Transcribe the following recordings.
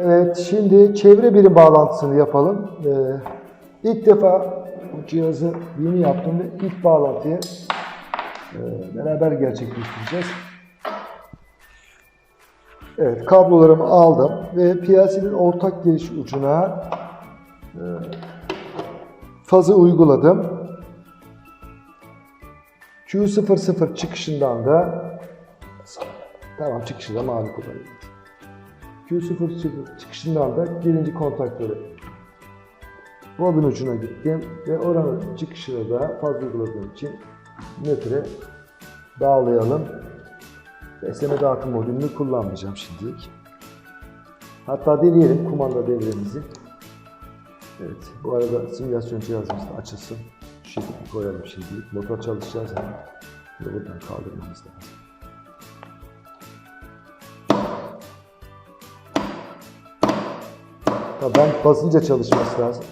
Evet, şimdi çevre birim bağlantısını yapalım. Ee, ilk defa bu cihazı yeni yaptım ve ilk bağlantıyı e, beraber gerçekleştireceğiz. Evet, kablolarımı aldım ve PLC'nin ortak giriş ucuna e, fazı uyguladım. Q00 çıkışından da tamam çıkışı da mavi kullanıyorum. Q0 çık- çıkışından da birinci kontaktörü bobin ucuna gittim ve oranın çıkışını da fazla uyguladığım için metre bağlayalım. Besleme dağıtım modülünü kullanmayacağım şimdilik. Hatta deneyelim kumanda devremizi. Evet, bu arada simülasyon cihazımız da açılsın. Şu şekilde koyalım şimdilik. Motor çalışacağız hemen. Buradan kaldırmamız lazım. Ben basınca çalışması lazım.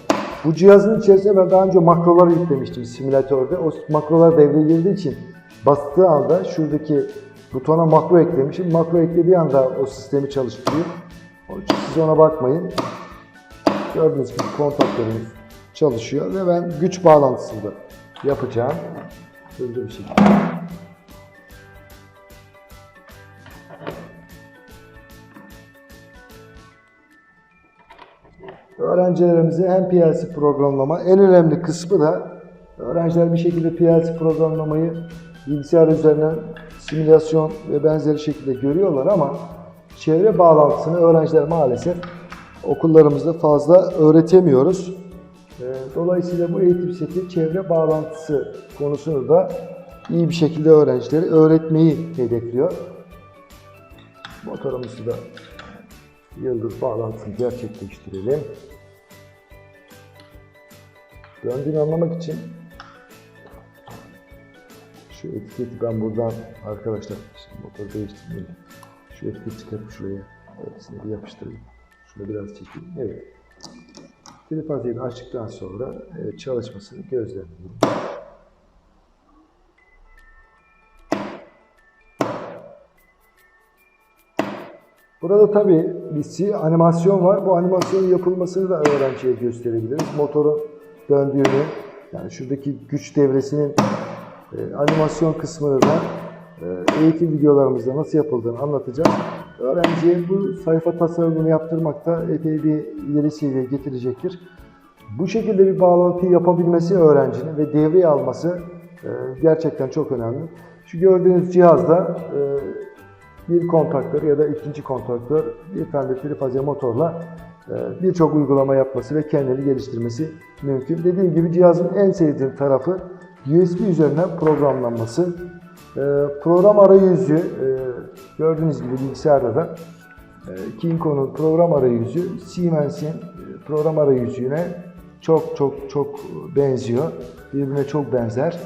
Bu cihazın içerisine ben daha önce makroları yüklemiştim simülatörde. O makrolar devreye girdiği için bastığı anda şuradaki butona makro eklemişim. Makro eklediği anda o sistemi çalıştırıyor. Onun için siz ona bakmayın. Gördüğünüz gibi kontaktörümüz çalışıyor ve ben güç bağlantısını da yapacağım. Hızlı bir şekilde. Öğrencilerimize hem PLC programlama en önemli kısmı da öğrenciler bir şekilde PLC programlamayı bilgisayar üzerinden simülasyon ve benzeri şekilde görüyorlar ama çevre bağlantısını öğrenciler maalesef okullarımızda fazla öğretemiyoruz. Ee, Dolayısıyla bu eğitim seti çevre bağlantısı konusunu da iyi bir şekilde öğrencilere öğretmeyi hedefliyor. Motorumuzu da yıldız bağlantısını gerçekleştirelim. Döndüğünü anlamak için şu etiketi ben buradan arkadaşlar şimdi motoru değiştirmeyelim. Şu etiketi çıkarıp şuraya öylesine bir yapıştırayım. Şunu biraz çekeyim. Evet. Trifazıyı açtıktan sonra çalışmasını gözlemleyelim. Burada tabii bir animasyon var. Bu animasyonun yapılmasını da öğrenciye gösterebiliriz. Motorun döndüğünü, yani şuradaki güç devresinin e, animasyon kısmını da e, eğitim videolarımızda nasıl yapıldığını anlatacağız. Öğrenciye bu sayfa tasarımını yaptırmakta epey bir ileri seviyeye getirecektir. Bu şekilde bir bağlantıyı yapabilmesi öğrencinin ve devreye alması e, gerçekten çok önemli. Şu gördüğünüz cihazda e, bir kontaktör ya da ikinci kontaktör bir tane de trifaze motorla e, birçok uygulama yapması ve kendini geliştirmesi mümkün. Dediğim gibi cihazın en sevdiğim tarafı USB üzerinden programlanması. E, Program arayüzü e, gördüğünüz gibi bilgisayarda da Kinko'nun program arayüzü Siemens'in program arayüzüne çok çok çok benziyor. Birbirine çok benzer.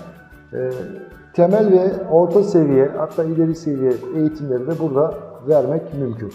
Temel ve orta seviye hatta ileri seviye eğitimleri de burada vermek mümkün.